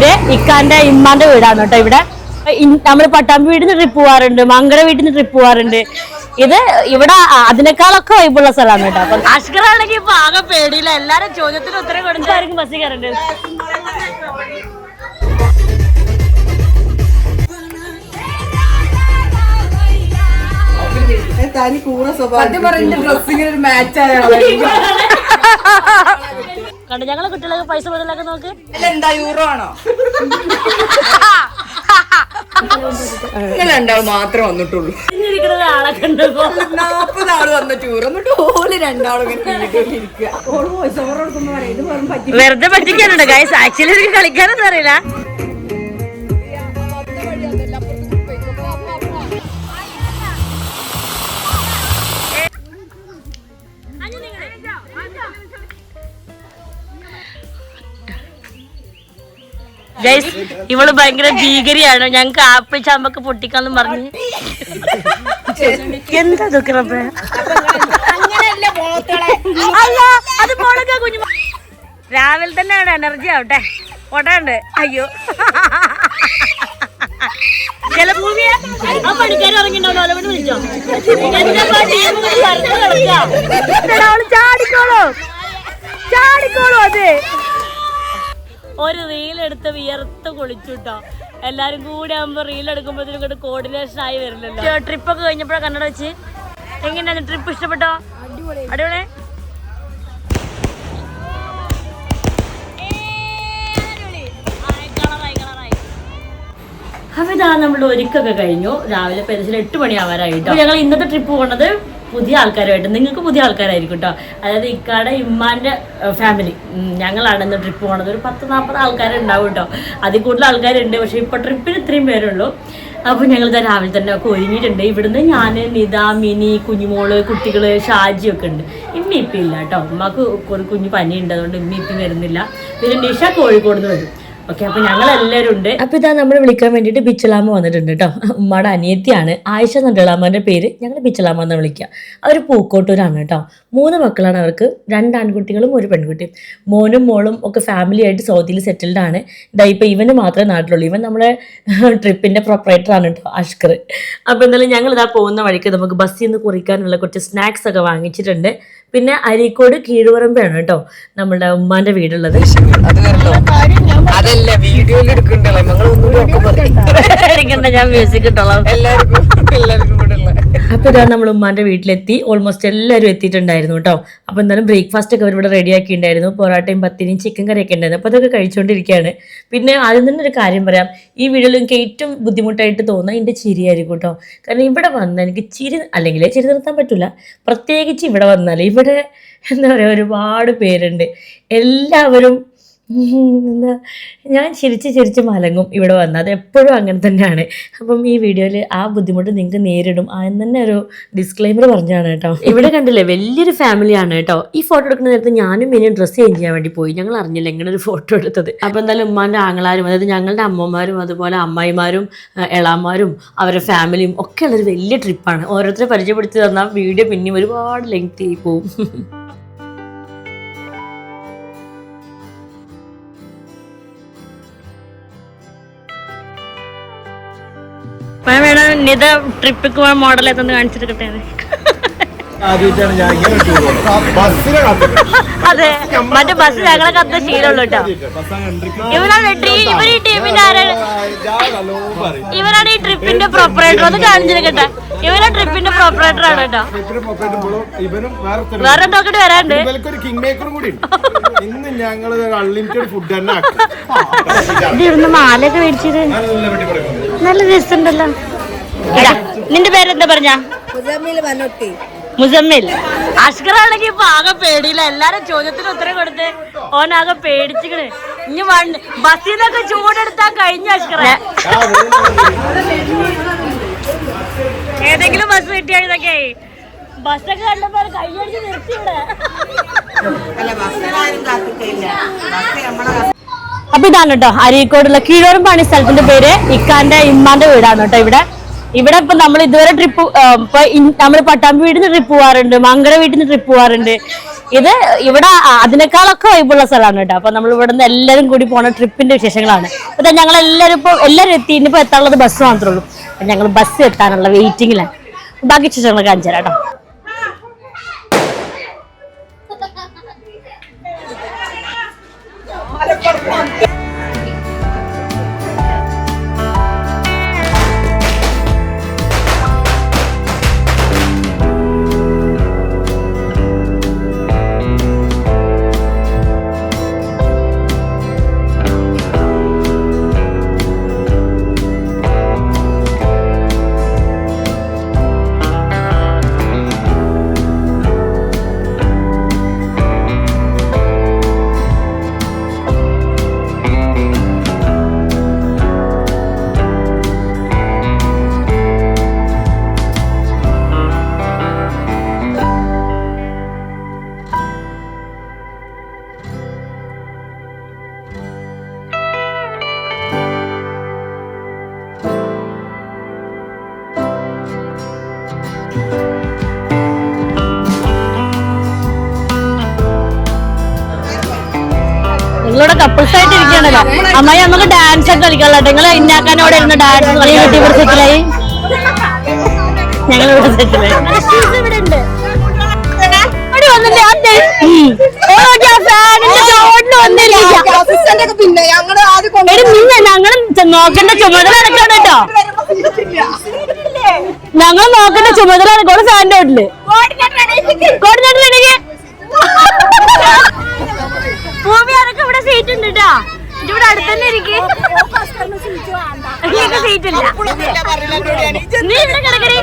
പേര് ഇക്കാന്റെ ഇമ്മാന്റെ വീടാണ് കേട്ടോ ഇവിടെ. നമ്മൾ പട്ടാമ്പി വീട്ടിൽ നിന്ന് ട്രിപ്പ് പോവാറുണ്ട് മങ്കട വീട്ടിൽ നിന്ന് ട്രിപ്പ് പോവാറുണ്ട്. ഇത് ഇവിടെ അതിനേക്കാളൊക്കെ വൈബുള്ള സ്ഥലമാണ് കേട്ടോ. അപ്പൊ അഷ്കറാണെങ്കിൽ ഇപ്പൊ ആകെ പേടിയില്ല. എല്ലാരും ചോദ്യത്തിന് ഉത്തരം കൊടുത്തായിരിക്കും ബസ്സിൽ കയറേണ്ടത് തനി കൂറ സ്വഭാവം ഡ്രസ്സിങ്ങനെ ഒരു മാച്ച് കണ്ടു ഞങ്ങളെ കുട്ടികളൊക്കെ പൈസ മുതലൊക്കെ നോക്ക്. എന്താ യൂറോ ആണോ? രണ്ടാൾ മാത്രമേ വന്നിട്ടുള്ളൂ. ആളെ കണ്ടു നാപ്പത് ആൾ വന്ന ടൂർ എന്നിട്ട് ഓൽ രണ്ടാളും വെറുതെ പറ്റിക്കാനുണ്ട് ഗൈസ് ആക്ച്വലി കളിക്കാനൊന്നും അറിയില്ല. ഗൈസ് ഇവൾ ഭയങ്കര ഭീകരിയാണ്. ഞങ്ങക്ക് ആപ്പിൾ ചാമ്പൊക്കെ പൊട്ടിക്കാന്ന് പറഞ്ഞു. എന്താ റബ്ബേ? അല്ല അത് മോളൊക്കെ കുഞ്ഞു രാവിലെ തന്നെ അവിടെ എനർജി ആവട്ടെ. ഓട്ടാണ്ട് അയ്യോ. ജലഭൂമിയെ ആ പണിക്കാർ ഇറങ്ങിണ്ടാവും അവളെ വിളിച്ചോ? ചാടിക്കോളൂ. ചാടിക്കോളൂ അത്. ഒരു റീലെടുത്ത് വിയർത്ത് കുളിച്ചുട്ടോ എല്ലാരും കൂടെ ആകുമ്പോ റീൽ എടുക്കുമ്പോഴത്തേനും ഇങ്ങോട്ട് കോർഡിനേഷൻ ആയി വരില്ലല്ലോ. ട്രിപ്പ് ഒക്കെ കഴിഞ്ഞപ്പോഴാണ് കണ്ണട വെച്ച്. എങ്ങനെയാണ് ട്രിപ്പ് ഇഷ്ടപ്പെട്ടോ? അടിപൊളി. അപ്പൊ ഇതാ നമ്മൾ ഒരുക്കൊക്കെ കഴിഞ്ഞു. രാവിലെ പെരുസിൽ എട്ട് മണിയാവാറായിട്ടോ ഞങ്ങൾ ഇന്നത്തെ ട്രിപ്പ് പോണത് പുതിയ ആൾക്കാരുമായിട്ട്. നിങ്ങൾക്ക് പുതിയ ആൾക്കാരായിരിക്കും കേട്ടോ അതായത് ഇക്കാടെ ഇമ്മാന്റെ ഫാമിലി ഞങ്ങളാണ് ഇന്ന് ട്രിപ്പ് പോണത്. ഒരു പത്ത് നാൽപ്പത് ആൾക്കാരുണ്ടാവും കേട്ടോ അതിൽ കൂടുതൽ ആൾക്കാരുണ്ട്. പക്ഷേ ഇപ്പോൾ ട്രിപ്പിന് ഇത്രയും പേരുള്ളൂ. അപ്പോൾ ഞങ്ങൾ ഇതാ രാവിലെ തന്നെ ഒക്കെ ഒരുങ്ങിയിട്ടുണ്ട്. ഇവിടുന്ന് ഞാൻ നിത മിനി കുഞ്ഞുമോൾ കുട്ടികൾ ഷാജിയൊക്കെ ഉണ്ട്. ഇമ്മിപ്പില്ല കേട്ടോ ഉമ്മക്ക് ഒരു കുഞ്ഞു പനി ഉണ്ട് അതുകൊണ്ട് ഇമ്മിപ്പി വരുന്നില്ല. പിന്നെ നിഷ കോഴിക്കോട് നിന്ന് വരും. ഓക്കെ അപ്പൊ ഞങ്ങൾ എല്ലാവരും ഉണ്ട്. അപ്പൊ ഇതാ നമ്മൾ വിളിക്കാൻ വേണ്ടിയിട്ട് ബിച്ചലാമ വന്നിട്ടുണ്ട് കേട്ടോ ഉമ്മയുടെ അനിയത്തിയാണ്. ആയിഷ നണ്ടളാമ്മന്റെ പേര്. ഞങ്ങൾ ബിച്ചലാമ എന്ന് വിളിക്കുക അവർ പൂക്കോട്ടൂരാണ് കേട്ടോ മൂന്ന് മക്കളാണ് അവർക്ക്. രണ്ട് ആൺകുട്ടികളും ഒരു പെൺകുട്ടിയും. മോനും മോളും ഒക്കെ ഫാമിലി ആയിട്ട് സൗദിയിൽ സെറ്റിൽഡ് ആണ്. ഇതാ ഇപ്പൊ ഇവന് മാത്രമേ നാട്ടിലുള്ളൂ. ഇവൻ നമ്മളെ ട്രിപ്പിന്റെ പ്രൊപ്പറേറ്റർ ആണ് കേട്ടോ അഷ്കർ. അപ്പൊ എന്തായാലും ഞങ്ങൾ ഇതാ പോകുന്ന വഴിക്ക് നമുക്ക് ബസ്സിൽ നിന്ന് കുറിക്കാനുള്ള കുറച്ച് സ്നാക്സ് ഒക്കെ വാങ്ങിച്ചിട്ടുണ്ട്. പിന്നെ അരീക്കോട് കീഴുപറമ്പാണ് കേട്ടോ നമ്മുടെ ഉമ്മാന്റെ വീടുള്ളത്. അതല്ല വീഡിയോയിൽ പറയും ഞാൻ മ്യൂസിക് ഇട്ടോളാം. എല്ലാവർക്കും എല്ലാവർക്കും കൂടെ ഉള്ള. അപ്പൊ ഇതാ നമ്മൾ ഉമ്മാന്റെ വീട്ടിലെത്തി. ഓൾമോസ്റ്റ് എല്ലാവരും എത്തിയിട്ടുണ്ടായിരുന്നു കേട്ടോ. അപ്പൊ എന്തായാലും ബ്രേക്ക്ഫാസ്റ്റ് ഒക്കെ അവരിവിടെ റെഡിയാക്കി ഉണ്ടായിരുന്നു പൊറോട്ടയും പത്തിരിയും ചിക്കൻ കറിയൊക്കെ ഉണ്ടായിരുന്നു. അപ്പൊ അതൊക്കെ കഴിച്ചുകൊണ്ടിരിക്കുകയാണ് പിന്നെ ആദ്യം തന്നെ ഒരു കാര്യം പറയാം. ഈ വീഡിയോയിൽ എനിക്ക് ഏറ്റവും ബുദ്ധിമുട്ടായിട്ട് തോന്നുന്ന എന്റെ ചിരിയായിരിക്കും കേട്ടോ. കാരണം ഇവിടെ വന്നാൽ എനിക്ക് ചിരി അല്ലെങ്കിൽ ചിരി നിർത്താൻ പറ്റില്ല പ്രത്യേകിച്ച് ഇവിടെ വന്നാൽ ഇവിടെ എന്താ പറയുക ഒരുപാട് പേരുണ്ട്. എല്ലാവരും ഞാൻ ചിരിച്ച് ചിരിച്ച് മലങ്ങും ഇവിടെ വന്ന്. അത് എപ്പോഴും അങ്ങനെ തന്നെയാണ്. അപ്പം ഈ വീഡിയോയിൽ ആ ബുദ്ധിമുട്ട് നിങ്ങൾക്ക് നേരിടും. എന്ന് തന്നെ ഒരു ഡിസ്ക്ലൈമർ പറഞ്ഞാണ് കേട്ടോ. ഇവിടെ കണ്ടില്ലേ വലിയൊരു ഫാമിലിയാണ് കേട്ടോ. ഈ ഫോട്ടോ എടുക്കുന്ന നേരത്ത് ഞാനും മിനിയും ഡ്രസ്സ് ചേഞ്ച് ചെയ്യാൻ വേണ്ടി പോയി. ഞങ്ങൾ അറിഞ്ഞില്ല ഇങ്ങനെ ഒരു ഫോട്ടോ എടുത്തത്. അപ്പം എന്തായാലും ഉമ്മാന്റെ ആങ്ങളാരും അതായത് ഞങ്ങളുടെ അമ്മമാരും അതുപോലെ അമ്മായിമാരും എളാമാരും അവരുടെ ഫാമിലിയും ഒക്കെ ഉള്ളൊരു വലിയ ട്രിപ്പാണ് ഓരോരുത്തരെ പരിചയപ്പെടുത്തി തന്നാൽ വീഡിയോ പിന്നെയും ഒരുപാട് ലെങ്ത് ആയി പോകും നിത ട്രിപ്പിക്ക് പോകാൻ മോഡൽ എത്തൊന്ന് കാണിച്ചിട്ട്. അതെ. മറ്റേ ബസ് ഞങ്ങളെ കത്ത ശീലമുള്ളൂ കേട്ടോ. ഇവരാണ് ഇവർ ഈ ടീമിന്റെ ആരാണ്. ഇവനാണ് ഈ ട്രിപ്പിന്റെ പ്രൊപ്പറേറ്റർ ഒന്ന് കാണിച്ചിരിക്കട്ടെ. കേട്ടോ ഇവനാ ട്രിപ്പിന്റെ പ്രോപ്പറേറ്റർ ആണ് കേട്ടോ. വേറെ നോക്കിട്ട് വരാണ്ട് ഇവൽക്കൊരു മേക്കറും കൂടി ഉണ്ട്. ഇന്ന് ഞങ്ങൾ അൺലിമിറ്റഡ് ഫുഡ് തന്നെ ഇവിടുന്ന് മാലയൊക്കെ മേടിച്ചത്. നല്ല രസമുണ്ടല്ലോ. നിന്റെ പേരെന്താ പറഞ്ഞ? മുസമ്മിൽ അഷ്കറാണെങ്കിൽ ഇപ്പൊ ആകെ പേടിയില്ല. എല്ലാരും ചോദ്യത്തിന് ഉത്തരം കൊടുത്ത് ഓൻ ആകെ പേടിച്ചിക്കണ്. ഇനി വണ്ടി ബസ്സിൽ നിന്നൊക്കെ ചൂടെടുത്താ കഴിഞ്ഞ അഷ്കറ? ഏതെങ്കിലും ബസ് കിട്ടിയാൽ ഇതൊക്കെ. ബസ്സൊക്കെ കണ്ടപ്പോ കൈയടിച്ച് നിർത്തി ഇവിടെ. അല്ല ബസ്സിനാരും കാത്തിട്ടില്ല. ബസ് നമ്മളെ അപ്പൊ ഇതാണ് കേട്ടോ അരീക്കോടുള്ള കീഴോരം പണി സ്ഥലത്തിന്റെ പേര്. ഇക്കാന്റെ ഇമ്മാന്റെ വീടാണ് കേട്ടോ ഇവിടെ. ഇവിടെ ഇപ്പൊ നമ്മൾ ഇതുവരെ ട്രിപ്പ് ഇപ്പൊ നമ്മൾ പട്ടാമ്പി വീട്ടിൽ നിന്ന് ട്രിപ്പ് പോവാറുണ്ട് മങ്കട വീട്ടിൽ നിന്ന് ട്രിപ്പ് പോവാറുണ്ട്. ഇത് ഇവിടെ അതിനേക്കാളൊക്കെ വൈബുള്ള സ്ഥലമാണ് കേട്ടോ. അപ്പൊ നമ്മൾ ഇവിടെ നിന്ന് എല്ലാവരും കൂടി പോണ ട്രിപ്പിന്റെ വിശേഷങ്ങളാണ്. അപ്പൊ ഞങ്ങൾ എല്ലാവരും ഇപ്പൊ എല്ലാവരും എത്തി ഇനിയിപ്പോ എത്താനുള്ളത് ബസ് മാത്രമേ ഉള്ളൂ. ഞങ്ങൾ ബസ് എത്താനുള്ള വെയിറ്റിംഗിലാണ് ബാക്കി വിശേഷങ്ങൾ തരാം കേട്ടോ. അമ്മായി നമുക്ക് ഡാൻസ് ഒക്കെ കളിക്കാനുള്ള നിങ്ങൾ ഇന്നാക്കാനോടെ ഇരുന്ന് ഡാൻസ് കളി. ഇവിടെ സെറ്റിലായി ഞങ്ങൾ ഇവിടെ സെറ്റിലായി ഞങ്ങൾ നോക്കേണ്ട ചുമതല കേട്ടോ. ഞങ്ങൾ നോക്കേണ്ട ചുമതല എടുക്കണം. ഫാനിന്റെ വീട്ടിൽ. കോർഡിനേറ്റർ ഭൂമി അതൊക്കെ ഇവിടെ സീറ്റ് ഉണ്ട് കേട്ടോ ഇവിടെ അടുത്തന്നെ ഇരിക്കും. നീ ഇവിടെ കിടക്കണേ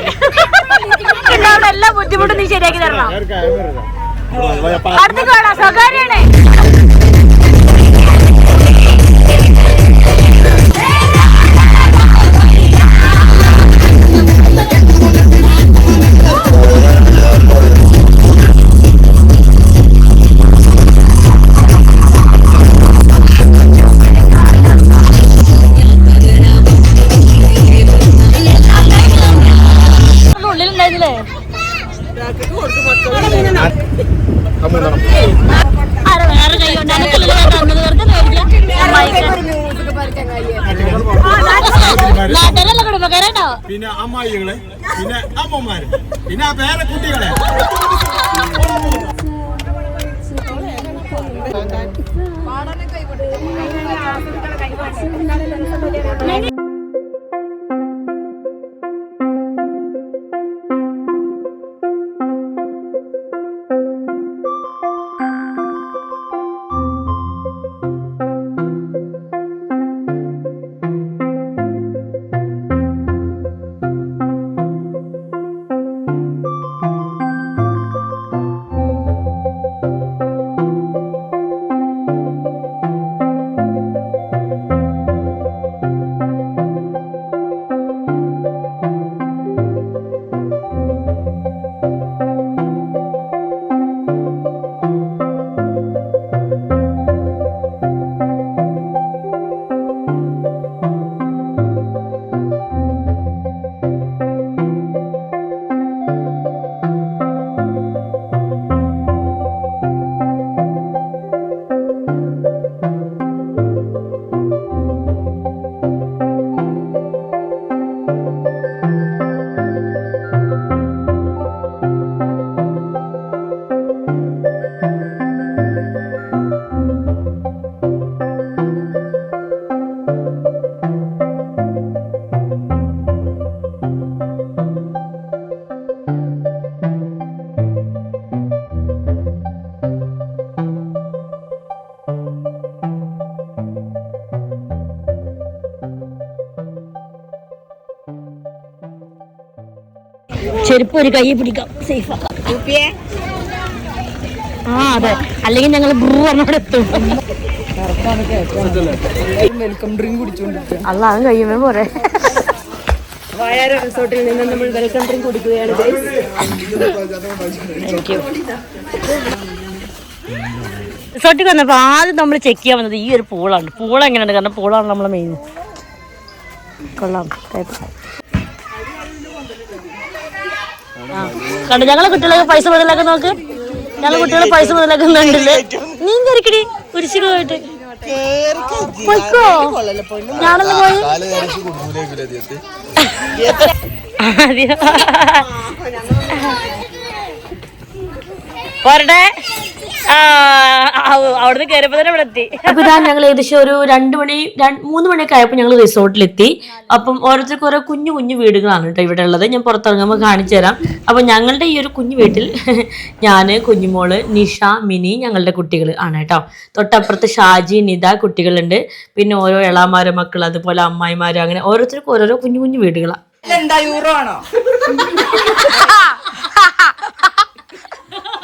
ഉണ്ടാവുന്ന എല്ലാ ബുദ്ധിമുട്ടും നീ ശരിയാക്കി തരണം. അടുത്ത് കാണാം സ്വകാര്യാണ് ചെരുപ്പ് ഒരു കൈ പിടിക്കാം. സേഫ് ആക്കാം. ആ അതെ. അല്ലെങ്കിൽ ഞങ്ങൾ ബ്രൂ പറഞ്ഞോടെ എത്തും. വെൽക്കം ഡ്രിങ്ക് കുടിച്ചോണ്ടിരിക്കുക അല്ലാതും കഴിയുമ്പോ പോരെ. വയനാട് റിസോർട്ടിൽ നിന്ന് നമ്മൾ വെൽക്കം ഡ്രിങ്ക് കുടിക്കുകയാണ് താങ്ക് യു റിസോർട്ടിൽ വന്നപ്പോൾ ആദ്യം നമ്മൾ ചെക്ക് ചെയ്യാൻ വന്നത് ഈ ഒരു പൂളാണ്. പൂള എങ്ങനെയുണ്ട് കാരണം പൂളാണ് നമ്മളെ മെയിൻ കൊള്ളാം. കുഴപ്പമില്ല. കണ്ടു. ഞങ്ങളെ കുട്ടികളെ പൈസ മുതലാക്കി നോക്ക്. ഞങ്ങളെ കുട്ടികളെ പൈസ മുതലാക്കുന്നുണ്ടല്ലേ നീ പോയിട്ട്. പോയിക്കോ. ഞാനൊന്ന് പോയി. അതെയോ? പോരട്ടെ? അവിടുന്ന് കയറിയപ്പോ തന്നെ ഇവിടെ എത്തി. അപ്പൊ ഇതാ ഞങ്ങൾ ഏകദേശം ഒരു രണ്ട് മണി രണ്ട് മൂന്ന് മണിയൊക്കെ ആയപ്പോൾ ഞങ്ങൾ റിസോർട്ടിലെത്തി. അപ്പം ഓരോരുത്തർക്ക് ഓരോ കുഞ്ഞു കുഞ്ഞു വീടുകളാണ് കേട്ടോ ഇവിടെ ഉള്ളത്. ഞാൻ പുറത്തിറങ്ങുമ്പോൾ കാണിച്ചു തരാം. അപ്പൊ ഞങ്ങളുടെ ഈ ഒരു കുഞ്ഞു വീട്ടിൽ ഞാൻ കുഞ്ഞുമോൾ നിഷ മിനി ഞങ്ങളുടെ കുട്ടികൾ ആണ് കേട്ടോ. തൊട്ടപ്പുറത്ത് ഷാജി നിത കുട്ടികളുണ്ട്. പിന്നെ ഓരോ ഇളാമാരെ മക്കൾ അതുപോലെ അമ്മായിമാരും അങ്ങനെ ഓരോരുത്തർക്കും ഓരോരോ കുഞ്ഞു കുഞ്ഞു വീടുകളാണ് എന്താ യൂറോ ആണോ?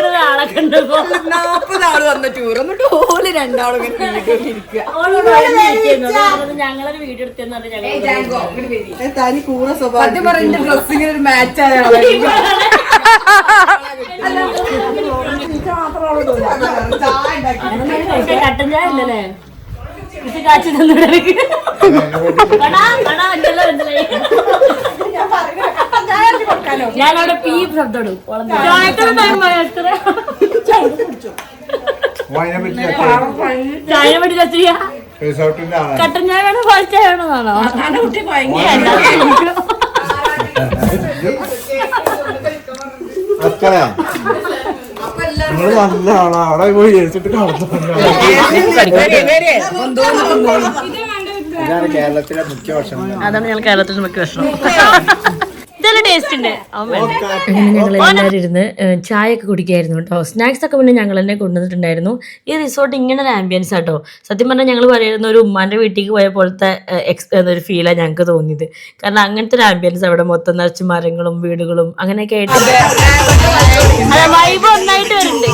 ഒഴിഞ്ഞിരിക്കുന്നത് ആളെ കണ്ടപ്പോ. നാപ്പത് ആൾ വന്ന ടൂർ എന്നിട്ട് ഓൽ രണ്ടാളും ഞങ്ങളൊരു വീഡിയോ എടുത്തെന്ന് തനി കൂറ സ്വഭാവം പറഞ്ഞ ഡ്രസ്സിങ്ങിന് ഒരു മാച്ച് ആയാണ് കട്ടൻ ചായ ഇല്ലല്ലേ ഇത് കാച്ചി തന്നിടക്ക് ഞാനവിടെ പീ ശബ്ദം ഇടും ചായ പറ്റി കട്ടൻ ചായ വേണോ പാൽ ചായ നിങ്ങൾ നല്ല ആളാ. അവിടെ പോയി ഏച്ചിട്ട് ഇതാണ് കേരളത്തിലെ മുഖ്യ ഭക്ഷണം. അതാണ് ഞാൻ കേരളത്തിലെ മുഖ്യ ഇതെല്ലാം ടേസ്റ്റ് ഉണ്ട്. ഞങ്ങൾ എല്ലാവരും ഇരുന്ന് ചായ ഒക്കെ കുടിക്കായിരുന്നു കേട്ടോ. സ്നാക്സ് ഒക്കെ പിന്നെ ഞങ്ങൾ തന്നെ കൊണ്ടുവന്നിട്ടുണ്ടായിരുന്നു. ഈ റിസോർട്ട് ഇങ്ങനെ ഒരു ആംബിയൻസ് ആട്ടോ. സത്യം പറഞ്ഞാൽ ഞങ്ങൾ പറയുന്ന ഒരു ഉമ്മാന്റെ വീട്ടിലേക്ക് പോയ പോലത്തെ എക്സ് എന്നൊരു ഫീലാണ് ഞങ്ങൾക്ക് തോന്നിയത്. കാരണം അങ്ങനത്തെ ഒരു ആംബിയൻസ് അവിടെ മൊത്തം നിറച്ച് മരങ്ങളും വീടുകളും അങ്ങനെയൊക്കെ ആയിട്ട്. വൈബ് ഒന്നായിട്ട് വരുന്നുണ്ട്.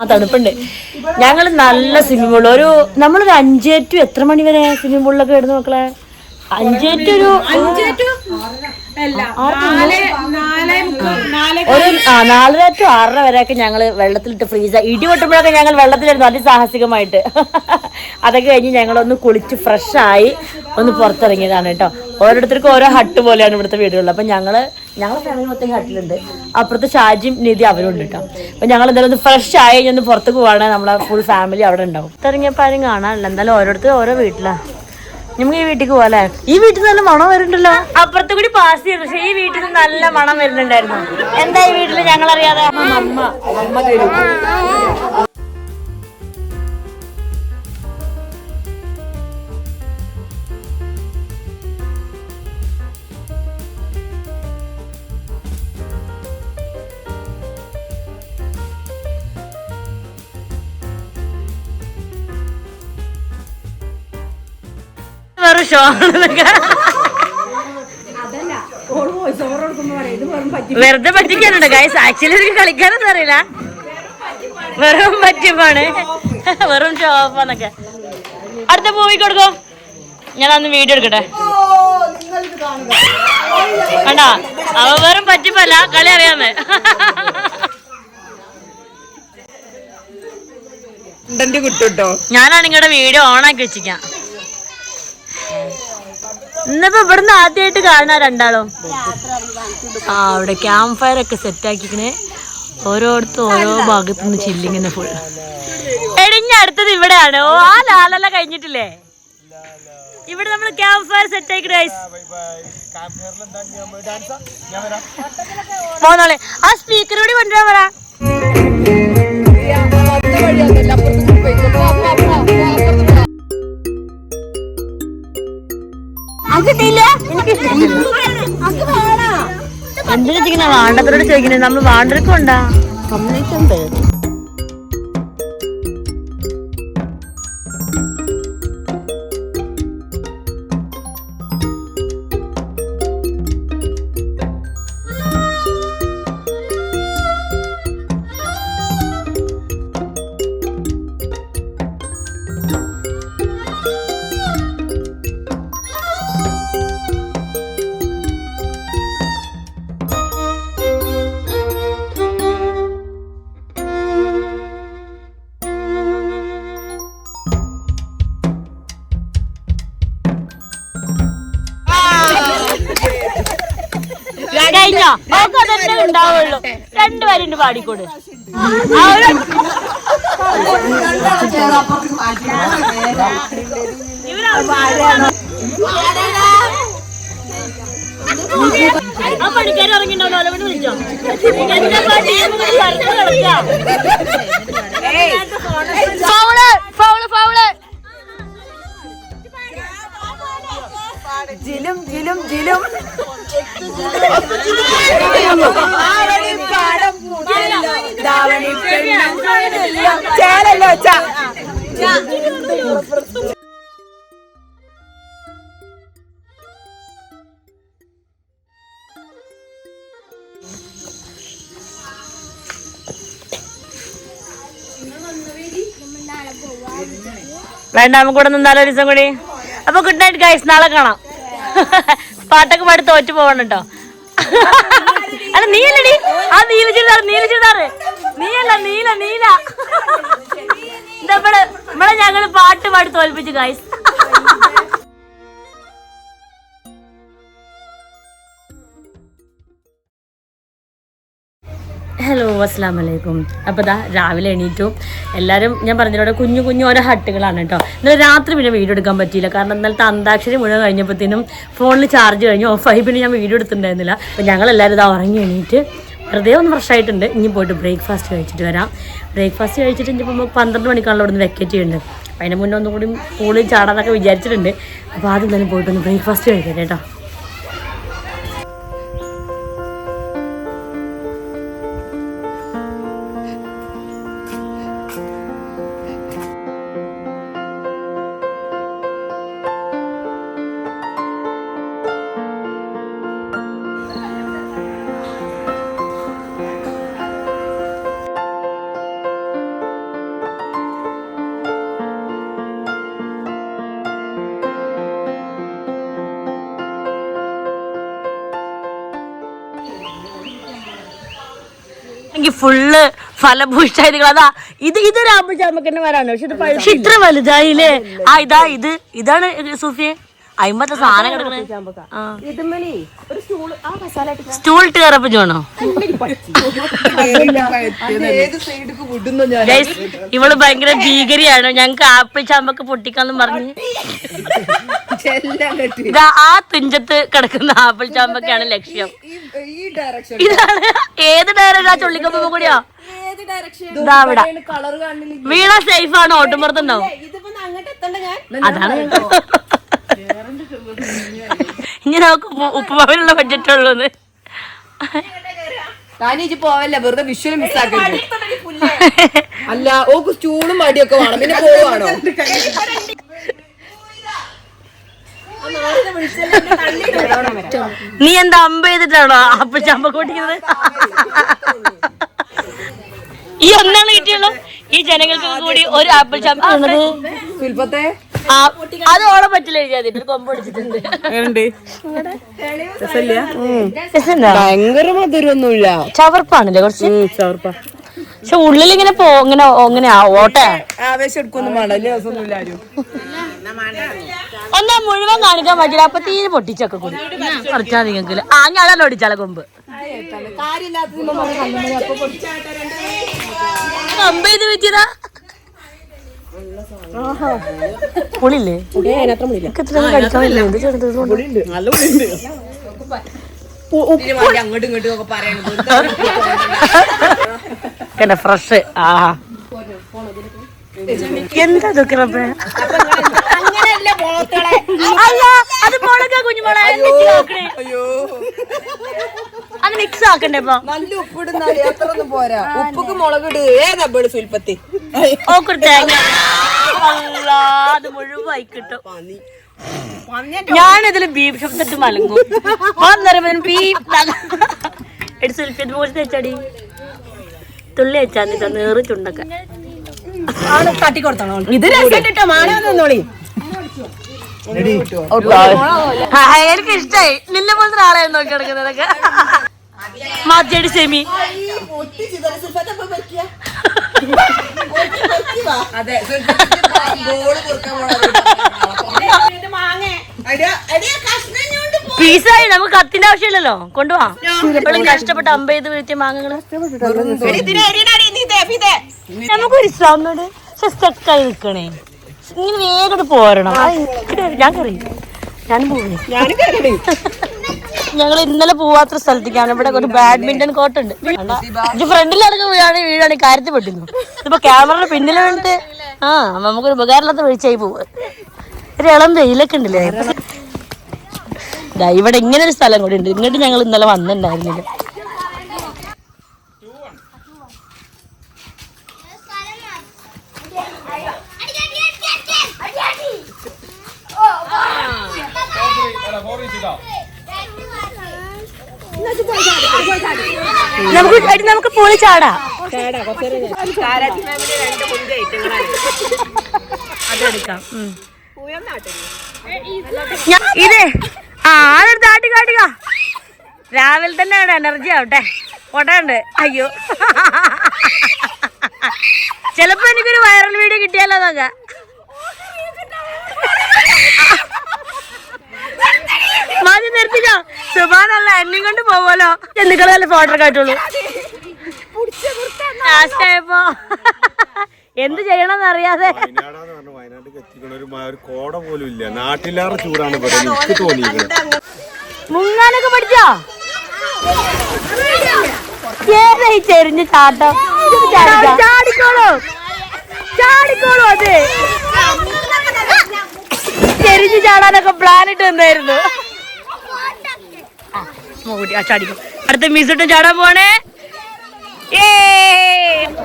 ആ തണുപ്പുണ്ട്. ഞങ്ങൾ നല്ല സ്വിമ്മിംഗ് പൂൾ ഒരു നമ്മളൊരു അഞ്ചേറ്റു എത്ര മണി വരെ സ്വിമ്മിംഗ് പൂളിലൊക്കെ ഇടുന്നു മക്കളെ ഒരു നാലര ടു ആറര വരെയൊക്കെ ഞങ്ങൾ വെള്ളത്തിലിട്ട് ഫ്രീസ് ഇടി പൊട്ടുമ്പോഴൊക്കെ ഞങ്ങൾ വെള്ളത്തിലിരുന്നു അതിസാഹസികമായിട്ട്. അതൊക്കെ കഴിഞ്ഞ് ഞങ്ങളൊന്ന് കുളിച്ച് ഫ്രഷ് ആയി ഒന്ന് പുറത്തിറങ്ങിയതാണ് കേട്ടോ. ഓരോരുത്തർക്കും ഓരോ ഹട്ട് പോലെയാണ് ഇവിടുത്തെ വീടുകളിൽ. അപ്പം ഞങ്ങൾ ഞങ്ങൾ ഫാമിലി മൊത്തം ഹട്ടിലുണ്ട്. അപ്പുറത്ത് ഷാജിയും നിധി അവരും ഉണ്ട് കേട്ടോ. അപ്പം ഞങ്ങൾ എന്തായാലും ഒന്ന് ഫ്രഷ് ആയി ഒന്ന് പുറത്ത് പോവാണെങ്കിൽ നമ്മളെ ഫുൾ ഫാമിലി അവിടെ ഉണ്ടാവും. ഇറങ്ങിയപ്പോൾ ആരും കാണാനില്ല. എന്തായാലും ഓരോരുത്തർ ഓരോ വീട്ടിലാണ് നമുക്ക് ഈ വീട്ടിൽ പോലെ ഈ വീട്ടിൽ നല്ല മണം വരുന്നുണ്ടല്ലോ. അപ്പുറത്ത് കൂടി പാസ് ചെയ്തു. പക്ഷെ ഈ വീട്ടിൽ നിന്ന് നല്ല മണം വരുന്നുണ്ടായിരുന്നു. എന്താ ഈ വീട്ടിൽ ഞങ്ങൾ അറിയാതെ അമ്മ അമ്മ തരും. വെറും ഷോ വെറുതെ പറ്റിക്കാനുണ്ട് ഗൈസ് ആക്ച്വലി എനിക്ക് കളിക്കാനൊന്നും അറിയില്ല. വെറും പറ്റിപ്പാണ് വെറും ഷോപ്പാന്നൊക്കെ അടുത്ത മൂവി കൊടുക്കോ. ഞാൻ അന്ന് വീഡിയോ എടുക്കട്ടെ. കണ്ടാ? അവ വെറും പറ്റിപ്പല്ല കളി അറിയാന്ന് ഞാനാണ് ഇങ്ങടെ വീഡിയോ ഓണാക്കി വെച്ചിക്കാം ഇന്നിപ്പോ ഇവിടുന്ന് ആദ്യമായിട്ട് കാണാ രണ്ടാളോ. ആ അവിടെ ക്യാമ്പ് ഫയർ ഒക്കെ സെറ്റ് ആക്കിക്കണേ. ഓരോരുത്തും ഓരോ ഭാഗത്തു നിന്ന് ചില്ലിങ്ങനെ ഫുൾ എടിഞ്ഞ അടുത്തത് ഇവിടെയാണ്. ഓ ആ ലാലല്ല കഴിഞ്ഞിട്ടില്ലേ? ഇവിടെ നമ്മൾ ക്യാമ്പ് ഫയർ സെറ്റ് ആക്കി പോന്നോളെ ആ സ്പീക്കർ കൂടി കൊണ്ടുവരാൻ പറ. എന്തിനാ ചോദിക്കുന്ന വാണ്ടത്തരോട് ചോദിക്കുന്നത്? നമ്മൾ വാണ്ടർക്കും ഉണ്ടാ സമ്മതിക്കണ്ട് കേട്ടോ ഉണ്ടാവുള്ളൂ. രണ്ടുപേരും പാടിക്കോട്. ആ പണിക്കാർ ഇറങ്ങിണ്ടാവും അവരോട് വിളിച്ചോ? എന്താ ടീം കിടക്കാം ഫൗൾ ഫൗൾ ഫൗൾ. ജിലും ജിലും ജിലും. വേണ്ട നമുക്ക് കൂടെ നിന്നാലോ ദിവസം കൂടി. അപ്പൊ ഗുഡ് നൈറ്റ് ഗൈസ് നാളെ കാണാം. പാട്ടൊക്കെ പാടി തോറ്റു പോവണം കേട്ടോ അല്ല നീലടി. ആ നീല ചുരിദാർ നീല ചുരിദാർ നീയല്ല നീല നീല. ഇതവിടെ ഇവിടെ ഞങ്ങൾ പാട്ട് പാടി തോൽപ്പിച്ചു ഗൈസ് ഹലോ അസ്സാം വലൈക്കും അപ്പോൾ ദാ രാവിലെ എണീറ്റു. എല്ലാവരും ഞാൻ പറഞ്ഞിവിടെ കുഞ്ഞു കുഞ്ഞു ഓരോ ഹട്ടുകളാണ് കേട്ടോ. ഇന്നലെ രാത്രി പിന്നെ വീഡിയോ എടുക്കാൻ പറ്റിയില്ല. കാരണം ഇന്നലത്തെ അന്താക്ഷരി മുഴുവൻ കഴിഞ്ഞപ്പോഴത്തേനും ഫോണിൽ ചാർജ് കഴിഞ്ഞു. ഓഫായി പിന്നെ ഞാൻ വീഡിയോ എടുത്തിട്ടുണ്ടായിരുന്നില്ല. അപ്പോൾ ഞങ്ങൾ എല്ലാവരും ഇതാ ഉറങ്ങി എണീറ്റ്. വെറുതെ ഒന്ന് ഫ്രഷ് ആയിട്ടുണ്ട്. ഇനി പോയിട്ട് ബ്രേക്ക്ഫാസ്റ്റ് കഴിച്ചിട്ട് വരാം. ബ്രേക്ക്ഫാസ്റ്റ് കഴിച്ചിട്ട് ഇനി നമുക്ക് പന്ത്രണ്ട് മണിക്കാണല്ലോ ഇവിടുന്ന് വെക്കറ്റ് ചെയ്യുന്നുണ്ട് അതിന് മുന്നേ ഒന്നും കൂടി സ്കൂളിൽ ചാടാനൊക്കെ വിചാരിച്ചിട്ടുണ്ട്. അപ്പോൾ ആദ്യം തന്നെ പോയിട്ടൊന്ന് ബ്രേക്ക്ഫാസ്റ്റ് കഴിക്കാം കേട്ടോ. ഫുള്ള് ഫലഭൂഷ്ടായത് അതാ ഇത് ഇത് രാമചാമക്കന്റെ മരാണ്. പക്ഷെ ഇത് പക്ഷെ ഇത്ര വലുതായില്ലേ? ആ ഇതാ ഇത് ഇതാണ് സൂഫിയെ. അയിമ്പത്തെ സാധനം കിടക്കണേ. സ്റ്റൂൾ ഇട്ട് കയറപ്പിച്ചോണോ ഇവൾ ഭയങ്കര ഭീകരിയാണ്. ഞങ്ങക്ക് ആപ്പിൾ ചാമ്പൊക്കെ പൊട്ടിക്കാന്നും പറഞ്ഞ്. ഇതാ ആ തുഞ്ചത്ത് കിടക്കുന്ന ആപ്പിൾ ചാമ്പൊക്കെയാണ് ലക്ഷ്യം. ഈ ഡയറക്ഷൻ ഇതാണ് ഏത് ഡയറക്ഷൻ ആ? ചുള്ളിക്കമ്പോ കൂടിയാ? ഏത് ഡയറക്ഷൻ ഇതാ ഇവിടെ കളർ കാണില്ല? വീണ സേഫ് ആണ് ഓട്ടുമ്പുറത്തുണ്ടാവും അങ്ങോട്ട് എത്തണ്ട ഞാൻ അതാണ്. ഇനി നമുക്ക് ഉപ്പ് ഉപ്പുമാവിനുള്ള ബഡ്ജറ്റ് ഉള്ളൂന്ന്. താനേജ് പോവല്ല? വെറുതെ വിഷ്വൽ മിസ്സാക്കരുത് അല്ല ഓക്ക് സ്റ്റൂളും മടിയൊക്കെ വേണം. പിന്നെ പോവാണോ? നീ എന്താ അമ്പ ചെയ്തിട്ടാണോ ആപ്പിൾ അമ്പ കൂട്ടിക്കുന്നത് ഈ ഒന്നാണ് കിട്ടിയുള്ളൂ. ഈ ജനങ്ങൾക്ക് കൂടി ഒരു ആപ്പിൾ ചാമ്പ അത് ഓളെ പറ്റില്ല എഴുതിയാതിട്ട് കൊമ്പ് പിടിച്ചിട്ടുണ്ട്? ഭയങ്കര മധുരൊന്നുമില്ല ചവർപ്പാണല്ലേ കുറച്ച്? ചവർപ്പ. പക്ഷെ ഉള്ളിൽ ഇങ്ങനെ പോ ഇങ്ങനെ ഇങ്ങനെ ഓട്ടെ. ആവേശം ഒന്നാ മുഴുവൻ കാണിക്കാൻ പറ്റില്ല. അപ്പൊ തീരെ പൊട്ടിച്ചൊക്കെ കൂടി. കുറച്ചാ നിങ്ങൾക്ക് ആ ഞാൻ ഒടിച്ചാളെ കൊമ്പ്. കൊമ്പ് ഇത് വെച്ചതാ പുളില്ലേ ഫ്രഷ് ആ എന്താ ദുഃഖം അല്ല. അത് മുളകാ കുഞ്ഞുമോളെ. അയ്യോ അത് മിക്സ് ആക്കണ്ടേ ഇപ്പൊ? നല്ല ഉപ്പിടുന്ന അത്ര ഒന്നും പോരാ. ഉപ്പുക്ക് മുളകിട്. ഏതാ ബേട് സുൽപ്പത്തി. ഓക്കൊരു തേങ്ങ അല്ലാ, അത് മുഴുവായി കിട്ടും. ഞാനിതിൽ ബീഫ് ശബ്ദത്തിൽ മലങ്ങും. ബീഫ് എടുത്ത് സെൽഫി പോയി തെച്ചടി. തുള്ളി വെച്ചാൽ നേറ് ചുണ്ടൊക്കെ. ഇത് രസം ആ, എനിക്ക് ഇഷ്ടായി. നിന്നെ പോലത്തെ ആളെ നോക്കി കിടക്കുന്നതൊക്കെ മാറ്റിയടി സെമി. പീസായി നമുക്ക് കത്തിന്റെ ആവശ്യമില്ലല്ലോ. കൊണ്ടുപോവാ കഷ്ടപ്പെട്ട് അമ്പ ചെയ്ത് വീഴ്ത്തിയ മാങ്ങകൾ. നമുക്കൊരു ഇസ്ലാമിനോട് നിക്കണേ. ഇങ്ങനെ വേഗം പോരണം. ഞാൻ കറി. ഞാൻ പോകുന്നു ഞങ്ങൾ ഇന്നലെ പോവാത്ത സ്ഥലത്തേക്കാണ്. ഇവിടെ ഒരു ബാഡ്മിന്റൺ കോർട്ട് ഉണ്ട്. ഇത് ഫ്രണ്ടിലടക്കം വീഴാണ് വീഴാണ്. കാര്യത്തിൽ പെട്ടുന്നു ഇപ്പൊ ക്യാമറയുടെ പിന്നിൽ വേണ്ടിട്ട് ആ നമുക്കൊരു ഉപകാരമില്ലാത്ത വീഴ്ചയായി പോവുക. ഒരു ഇളം വെയിലൊക്കെ ഉണ്ടല്ലേ? ഇവിടെ ഇങ്ങനെ ഒരു സ്ഥലം കൂടി ഉണ്ട്. ഇങ്ങോട്ട് ഞങ്ങൾ ഇന്നലെ വന്നിട്ടുണ്ടായിരുന്നില്ല നമുക്ക് എടി, ചാടാ. അതെടുക്കാം. ഇതേ. ആ അതെടുത്ത് ആട്ടി കാട്ടിക രാവിലെ തന്നെ എനർജി ആവട്ടെ. ഓട്ടമുണ്ട് അയ്യോ. ചിലപ്പോ എനിക്കൊരു വൈറൽ വീഡിയോ കിട്ടിയാലോ നോക്ക മതി നിർത്തിക്കോ. സുബാനല്ല എന്നെയും കൊണ്ട് പോവല്ലോ എന്തൊക്കെ ഫോട്ടോ കാട്ടുള്ളൂ ലാസ്റ്റ് ആയപ്പോ എന്ത് ചെയ്യണമെന്ന് അറിയാതെ മുങ്ങാനൊക്കെ പഠിച്ചോ? ഏതാ ഈ ചെരിഞ്ഞ ചാട്ടം ചാടിക്കോളൂ. ചാടിക്കോളൂ അത്. ചെരിഞ്ഞ് ചാടാനൊക്കെ പ്ലാൻ ഇട്ട് വന്നായിരുന്നു. ചാടിക്കോ. അടുത്ത മീസിട്ട് ചാടാൻ പോണേ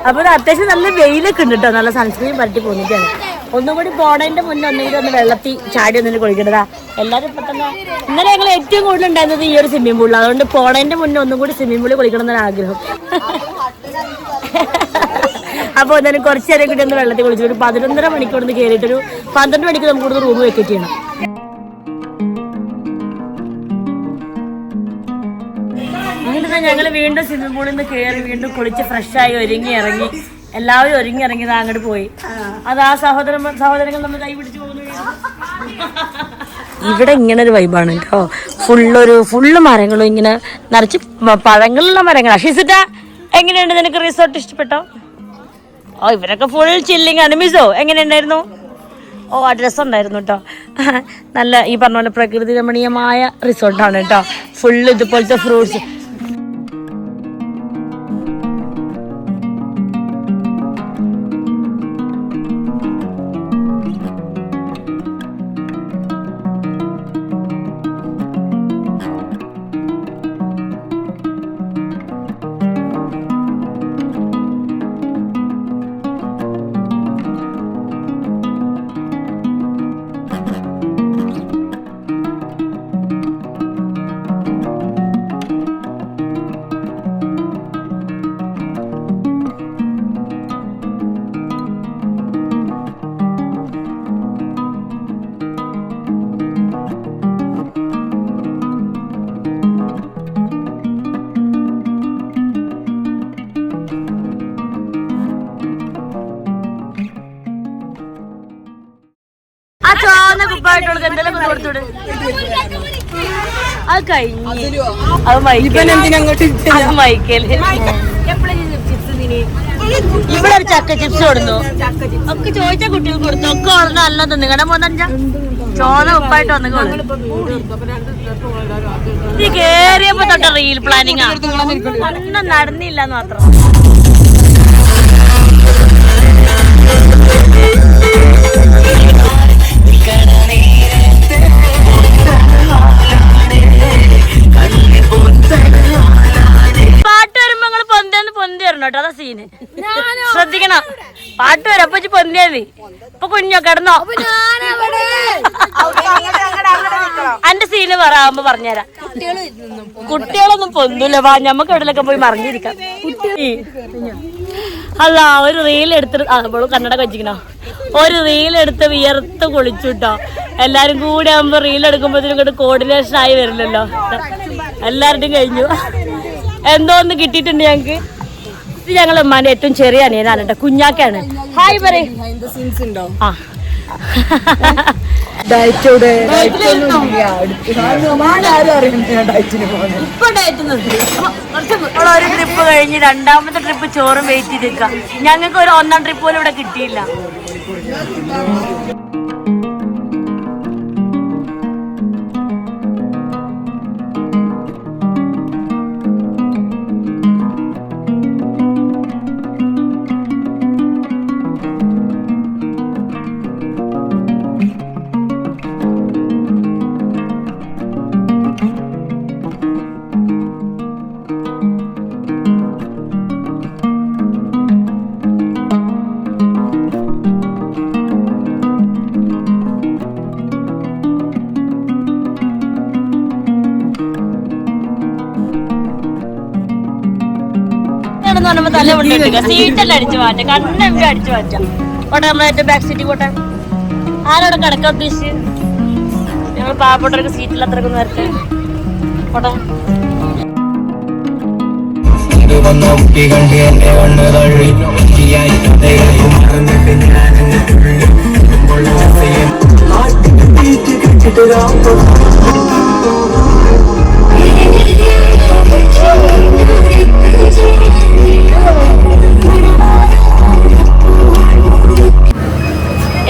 അപ്പൊ അത്യാവശ്യം നല്ല വെയിലൊക്കെ ഉണ്ട് കേട്ടോ നല്ല സൺസ്ക്രീൻ പരട്ടി പോന്നിട്ടാണ് ഒന്നും കൂടി പോണതിന്റെ മുന്നേ ഒന്നെങ്കിലും ഒന്ന് വെള്ളത്തിൽ ചാടി ഒന്നിന് കുളിക്കണ്ടതാ. എല്ലാരും ഇപ്പൊ തന്നെ ഇന്നലെ ഞങ്ങൾ ഏറ്റവും കൂടുതൽ ഉണ്ടായിരുന്നത് ഈ ഒരു സ്വിമ്മിംഗ് പൂളിൽ അതുകൊണ്ട് പോണതിന്റെ മുന്നേ ഒന്നും കൂടി സ്വിമ്മിംഗ് പൂളിൽ കുളിക്കണം എന്നൊരു ആഗ്രഹം. അപ്പൊ എന്തായാലും കുറച്ച് നേരം കൂടി ഒന്ന് വെള്ളത്തിൽ കുളിച്ചു ഒരു പതിനൊന്നര മണിക്കൂർ ഒന്ന് കയറിയിട്ട് ഒരു പന്ത്രണ്ട് മണിക്ക് നമുക്ക് ഇവിടുന്ന് റൂം വെക്കറ്റ് ചെയ്യണം. അങ്ങനെ ഞങ്ങൾ വീണ്ടും സ്വിമ്മിംഗ് പൂളിൽ നിന്ന് കയറി വീണ്ടും കുളിച്ച് ഫ്രഷായി ഒരുങ്ങി ഇറങ്ങി. എല്ലാവരും ഒരുങ്ങി ഇറങ്ങി ദാ അങ്ങോട്ട് പോയി. അത് ആ സഹോദര സഹോദരങ്ങൾ നമ്മൾ കൈ പിടിച്ചു പോകുന്നു ഇവിടെ ഇങ്ങനെ ഒരു വൈബാണ് കേട്ടോ ഫുള്ളൊരു ഫുള്ള് മരങ്ങളും ഇങ്ങനെ നിറച്ച് പഴങ്ങളുള്ള മരങ്ങൾ അഷിസിട്ട എങ്ങനെയുണ്ട്? നിനക്ക് റിസോർട്ട് ഇഷ്ടപ്പെട്ടോ? ഓ ഇവരൊക്കെ ഫുൾ ചില്ലിങ് ആണ്. മിസോ എങ്ങനെയുണ്ടായിരുന്നു? ഓ ആ ഡ്രസ് ഉണ്ടായിരുന്നു കേട്ടോ നല്ല ഈ പറഞ്ഞ പോലെ പ്രകൃതി രമണീയമായ റിസോർട്ടാണ് കേട്ടോ ഫുള്ള് ഇതുപോലത്തെ ഫ്രൂട്ട്സ് കഴിഞ്ഞു. അത് മൈക്കൽ ഇവിടെ ഒരു ചക്ക ചിപ്സ് കൊടുത്തു. ഒക്കെ ചോദിച്ച കുട്ടികൾക്ക് കൊടുത്തു. ഒക്കെ ഓർമ്മ നല്ല നിങ്ങളുടെ മോനഞ്ച ചോദ ഉപ്പായിട്ട് വന്നു ഇത് കേറിയപ്പോ തൊട്ട് റീൽ പ്ലാനിങ് നടന്നില്ല മാത്രം. കേട്ടോ അതാ സീന് ശ്രദ്ധിക്കണം. പാട്ട് വരാം അപ്പൊ മതി ഇപ്പൊ കുഞ്ഞോ കിടന്നോ? അന്റെ സീന് പറയാകുമ്പോ പറഞ്ഞുതരാം. കുട്ടികളൊന്നും പൊന്തൂല വാ ഞമ്മക്ക് എവിടെയൊക്കെ പോയി മറിഞ്ഞിരിക്കാം. അല്ല ഒരു റീൽ എടുത്തിട്ട് ആ നമ്മൾ കന്നഡ വെച്ചിക്കണോ ഒരു റീൽ എടുത്ത് വിയർത്ത് കുളിച്ചുട്ടോ. എല്ലാരും കൂടെ ആകുമ്പോ റീൽ എടുക്കുമ്പോഴത്തേനും ഇങ്ങോട്ട് കോർഡിനേഷൻ ആയി വരില്ലല്ലോ. എല്ലാവരുടെയും കഴിഞ്ഞു. എന്തോ ഒന്ന് കിട്ടിയിട്ടുണ്ട് ഞങ്ങക്ക്. ഇത് ഞങ്ങൾ ഉമ്മാന്റെ ഏറ്റവും ചെറിയ അനിയനാണ് കേട്ടോ. കുഞ്ഞാക്കാണ്. ഹായ് പറയ്. ഒരു ട്രിപ്പ് കഴിഞ്ഞ് രണ്ടാമത്തെ ട്രിപ്പ് ചോറും വെയിറ്റ് ചെയ്ത് നിൽക്കാം ഞങ്ങൾക്ക് ഒരു ഒന്നാം ട്രിപ്പ് പോലും ഇവിടെ കിട്ടിയില്ല. കൊണ്ടിട്ട് സീറ്റെല്ലാം അടിച്ചു മാറ്റാം. കണ്ണെല്ലാം അടിച്ചു മാറ്റാം? പോട്ടെ നമ്മളെ ഏറ്റവും ബാക്ക് സീറ്റ് പോട്ടെ ആരോടെ കിടക്കാൻ ഉദ്ദേശിച്ച് ഞങ്ങൾ പാവപ്പെട്ടവർക്ക് സീറ്റിൽ അത്രക്കൊന്നും നേരത്തെ. പോട്ടെ വന്ന കുട്ടികൾ എന്റെ കണ്ണ് തള്ളി. കുട്ടിയായി കഥയായി മറന്നിട്ട് ഞാനങ്ങ് തുള്ളി. നാട്ടിൽ കിട്ടിട്ട്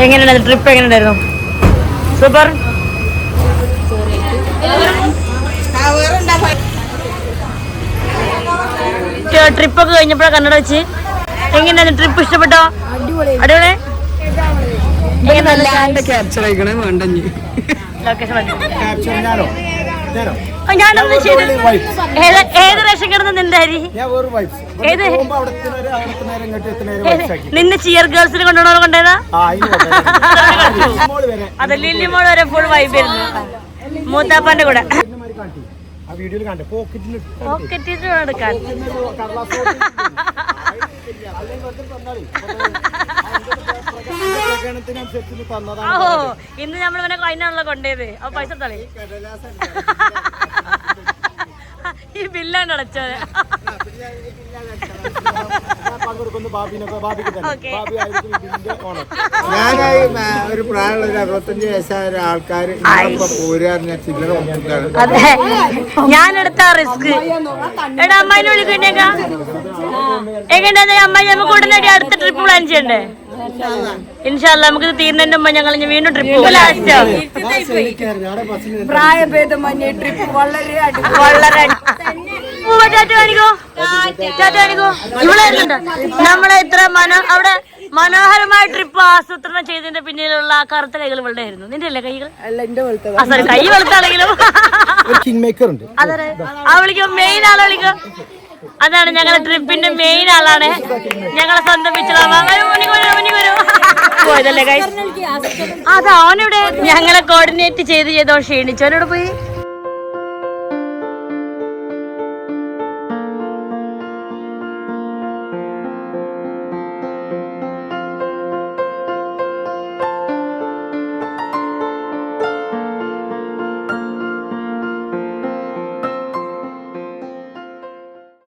എങ്ങനെയുണ്ടായിരുന്നു ട്രിപ്പ് എങ്ങനെയുണ്ടായിരുന്നു? സൂപ്പർ ട്രിപ്പ് ഒക്കെ കഴിഞ്ഞപ്പോഴാണ് കന്നഡ വെച്ച്. എങ്ങനെയായിരുന്നു ട്രിപ്പ് ഇഷ്ടപ്പെട്ടോ? അടിപൊളി. ക്യാപ്ചർ വേണ്ട ലൊക്കേഷൻ ഞാനൊന്നും ചെയ്ത് ഏത് റേഷൻ കിടന്ന് ഏത്? നിന്നെ ചിയർ ഗേൾസിന് കൊണ്ടുപോകണോ കൊണ്ടേതാ ആ അതിന് കൊണ്ടുപോയി. മോൾ വരെ. അത് ലില്ലിമോൾ വരെ ഫുൾ വൈബ് ആയിരുന്നു. മൂത്താപ്പാന്റെ കൂടെ. പോക്കറ്റിൽ എടുക്കാൻ ഇന്ന് നമ്മൾ ഇവനെ അതിനാണല്ലോ കൊണ്ടേത് ആ പൈസ തളി ഈ ബില്ലാണ് അടച്ചത് ഞാനായി ഒരു പ്രായമുള്ള ഒരു അറുപത്തഞ്ച് വയസ്സായ ആൾക്കാർ ചില്ലറ കൊടുത്തിട്ടാണ് അതെ. ഞാനെടുത്ത റിസ്ക് എടാ അമ്മായിനെ വിളിക്കുന്നേക്കാ എങ്ങനെയാ അമ്മായി നമുക്ക് ഉടനടി അടുത്ത ട്രിപ്പ് പ്ലാൻ ചെയ്യണ്ടേ? ഇൻഷാല്ല നമുക്ക് ഇത് തീരുന്നതിന്റെ മുമ്പ് ഞങ്ങൾ ഇനി വീണ്ടും ട്രിപ്പ് പ്രായഭേദമന്യേ വളരെ വളരെ. നമ്മളെ ഇത്ര മനോ അവിടെ മനോഹരമായ ട്രിപ്പ് ആസൂത്രണം ചെയ്തതിന്റെ പിന്നിലുള്ള ആ കറുത്ത കൈകൾ ഇവിടെ ആയിരുന്നു. നിന്റെ അല്ലേ കൈകൾ? കൈ വെളുത്താണെങ്കിലും. ഒരു കിങ് മേക്കർ ഉണ്ട്. അതെ ആ വിളിക്കും. മെയിൻ ആളെ വിളിക്കും. അതാണ് ഞങ്ങളുടെ ട്രിപ്പിന്റെ മെയിൻ ആളാണ് ഞങ്ങളെ സ്വന്തം പോയതല്ലേ? അതാ അവനിവിടെ ഞങ്ങളെ കോർഡിനേറ്റ് ചെയ്ത് ചെയ്തോ ക്ഷീണിച്ചവനോട് പോയി